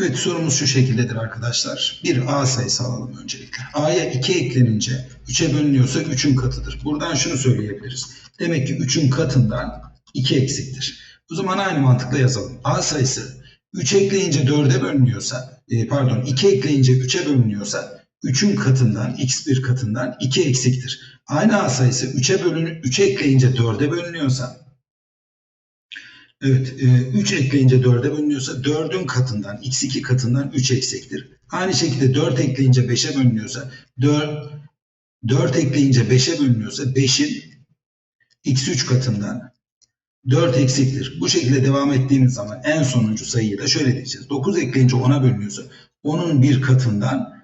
Evet sorumuz şu şekildedir arkadaşlar. Bir A sayısı alalım öncelikle. A'ya 2 eklenince 3'e bölünüyorsa 3'ün katıdır. Buradan şunu söyleyebiliriz. Demek ki 3'ün katından 2 eksiktir. O zaman aynı mantıkla yazalım. A sayısı 3 ekleyince 4'e bölünüyorsa, e, pardon 2 ekleyince 3'e bölünüyorsa 3'ün katından, x1 katından 2 eksiktir. Aynı A sayısı 3'e bölün 3 ekleyince 4'e bölünüyorsa Evet, 3 ekleyince 4'e bölünüyorsa 4'ün katından, x2 katından 3 eksiktir. Aynı şekilde 4 ekleyince 5'e bölünüyorsa 4, 4 ekleyince 5'e bölünüyorsa 5'in x3 katından 4 eksiktir. Bu şekilde devam ettiğimiz zaman en sonuncu sayıyı da şöyle diyeceğiz. 9 ekleyince 10'a bölünüyorsa onun bir katından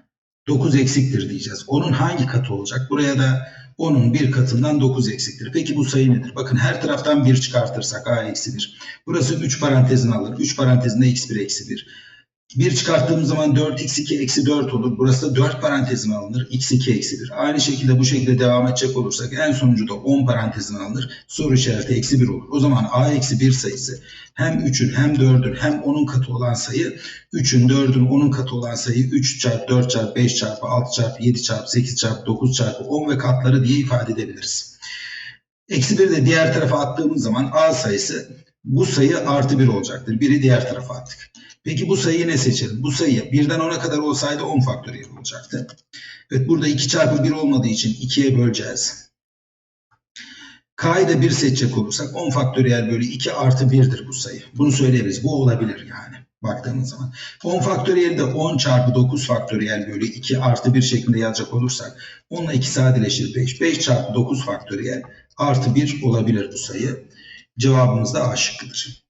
9 eksiktir diyeceğiz. Onun hangi katı olacak? Buraya da onun bir katından 9 eksiktir. Peki bu sayı nedir? Bakın her taraftan 1 çıkartırsak a eksi 1. Burası 3 parantezini alır. 3 parantezinde x1 eksi 1. 1 çıkarttığımız zaman 4x2 eksi 4 olur. Burası da 4 parantezine alınır. x2 eksi 1. Aynı şekilde bu şekilde devam edecek olursak en sonucu da 10 parantezine alınır. Soru işareti eksi 1 olur. O zaman a eksi 1 sayısı hem 3'ün hem 4'ün hem 10'un katı olan sayı 3'ün 4'ün 10'un katı olan sayı 3 çarpı 4 çarpı 5 çarpı 6 çarpı 7 çarpı 8 çarpı 9 çarpı 10 ve katları diye ifade edebiliriz. Eksi 1 de diğer tarafa attığımız zaman a sayısı bu sayı artı 1 olacaktır. Biri diğer tarafa attık. Peki bu sayıyı ne seçelim? Bu sayı 1'den 10'a kadar olsaydı 10 faktöriyel olacaktı. Evet burada 2 çarpı 1 olmadığı için 2'ye böleceğiz. K'yı da 1 seçecek olursak 10 faktöriyel bölü 2 artı 1'dir bu sayı. Bunu söyleyebiliriz. Bu olabilir yani baktığımız zaman. 10 faktöriyeli de 10 çarpı 9 faktöriyel bölü 2 artı 1 şeklinde yazacak olursak 10 ile 2 sadeleşir 5. 5 çarpı 9 faktöriyel artı 1 olabilir bu sayı. Cevabımız da A şıkkıdır.